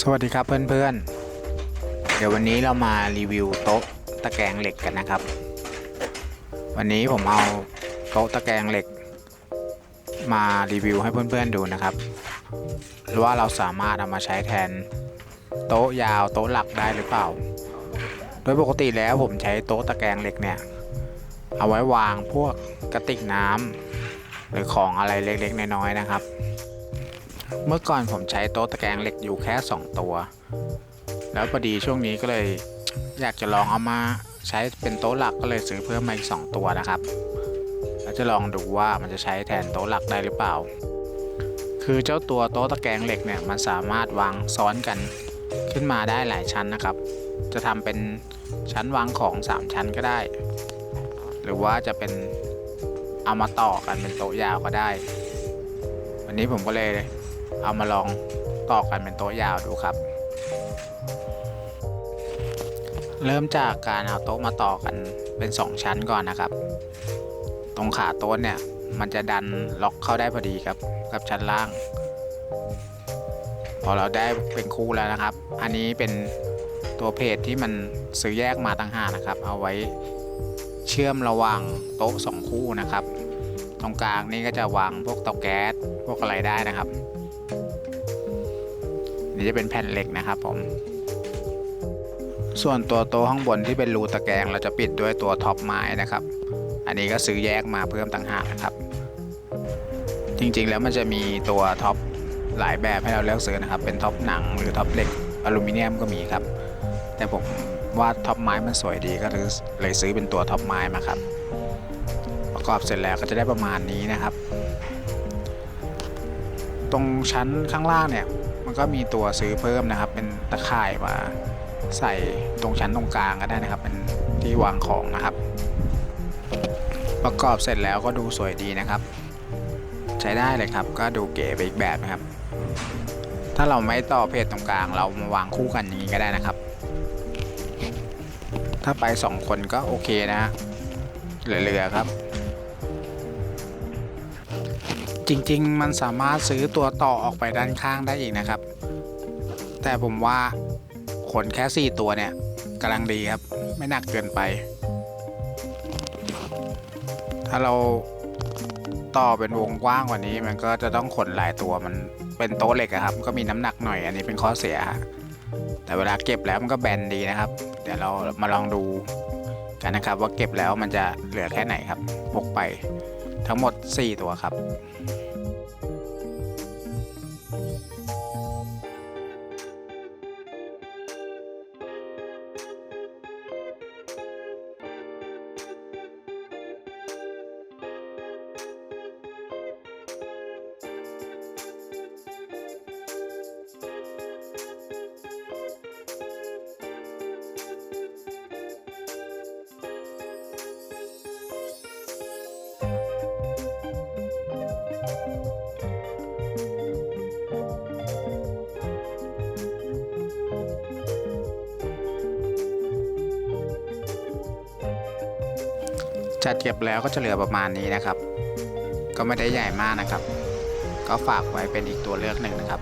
สวัสดีครับเพื่อนๆ เดี๋ยววันนี้เรามารีวิวโต๊ะตะแกรงเหล็กกันนะครับ วันนี้ผมเอาโต๊ะตะแกรงเหล็ก มารีวิวให้เพื่อนๆดูนะครับว่าเราสามารถเอามาใช้แทนโต๊ะยาวโต๊ะหลักได้หรือเปล่า โดยปกติแล้วผมใช้โต๊ะตะแกรงเหล็กเนี่ยเอาไว้วางพวกกระติกน้ำหรือของอะไรเล็กๆน้อยๆนะครับ เมื่อก่อนผมใช้โต๊ะตะแกรงเหล็กอยู่แค่ 2 ตัว แล้วพอดีช่วงนี้ก็เลยอยากจะลองเอามาใช้เป็นโต๊ะหลักก็เลยซื้อเพิ่มมาอีก 2 ตัวนะครับ แล้วจะลองดูว่ามันจะใช้แทนโต๊ะหลักได้หรือเปล่า คือเจ้าตัวโต๊ะตะแกรงเหล็กเนี่ยมันสามารถวางซ้อนกันขึ้นมาได้หลายชั้นนะครับ จะทำเป็นชั้นวางของ 3 ชั้นก็ได้ หรือว่าจะเป็นเอามาต่อกันเป็นโต๊ะยาวก็ได้ วันนี้ผมก็เลย เอามาลองต่อกันเป็นโต๊ะยาวดูครับ เริ่มจากการเอาโต๊ะมาต่อกันเป็น 2 ชั้นก่อนนะครับ ตรงขาโต๊ะเนี่ยมันจะดันล็อกเข้าได้พอดีครับกับชั้นล่าง พอเราได้เป็นคู่แล้วนะครับ อันนี้เป็นตัวเพจที่มันซื้อแยกมาต่างหากนะครับ เอาไว้เชื่อมระหว่างโต๊ะสองคู่นะครับ ตรงกลางนี่ก็จะวางพวกเตาแก๊สพวกอะไรได้นะครับ นี่จะเป็นแผ่นเหล็กนะครับผม ส่วนตัวโต๊ะข้างบนที่เป็นรูตะแกรงเราจะปิดด้วยตัวท็อปไม้นะครับ อันนี้ก็ซื้อแยกมาเพิ่มต่างหากนะครับ จริงๆแล้วมันจะมีตัวท็อปหลายแบบให้เราเลือกซื้อนะครับ เป็นท็อปหนังหรือท็อปเหล็กอลูมิเนียมก็มีครับ แต่ผมว่าท็อปไม้มันสวยดีก็เลยเลยซื้อเป็นตัวท็อปไม้มาครับ ประกอบเสร็จแล้วก็จะได้ประมาณนี้นะครับ ตรงชั้นข้างล่างเนี่ย มันก็มีตัวซื้อเพิ่มนะครับ เป็นตะข่ายมาใส่ตรงชั้นตรงกลางก็ได้นะครับ เป็นที่วางของนะครับ ประกอบเสร็จแล้วก็ดูสวยดีนะครับ ใช้ได้เลยครับก็ดูเก๋ไปอีกแบบนะครับ ถ้าเราไม่ต่อเพจตรงกลาง เรามาวางคู่กันอย่างนี้ก็ได้นะครับ ถ้าไปสองคนก็โอเคนะเหลือๆครับ จริงๆ มันสามารถซื้อตัวต่อออกไปด้านข้างได้อีกนะครับ แต่ผมว่าขนแค่ 4 ตัวเนี่ยกำลังดีครับ ไม่หนักเกินไป ถ้าเราต่อเป็นวงกว้างกว่านี้มันก็จะต้องขนหลายตัวมันเป็นโต๊ะเหล็กครับ ก็มีน้ำหนักหน่อยอันนี้เป็นข้อเสีย แต่เวลาเก็บแล้วมันก็แบนดีนะครับ เดี๋ยวเรามาลองดูกันนะครับ ว่าเก็บแล้วมันจะเหลือแค่ไหนครับพกไป ทั้งหมด 4 ตัวครับ จัดเก็บแล้วก็จะเหลือประมาณนี้นะครับ ก็ไม่ได้ใหญ่มากนะครับ ก็ฝากไว้เป็นอีกตัวเลือกหนึ่งนะครับ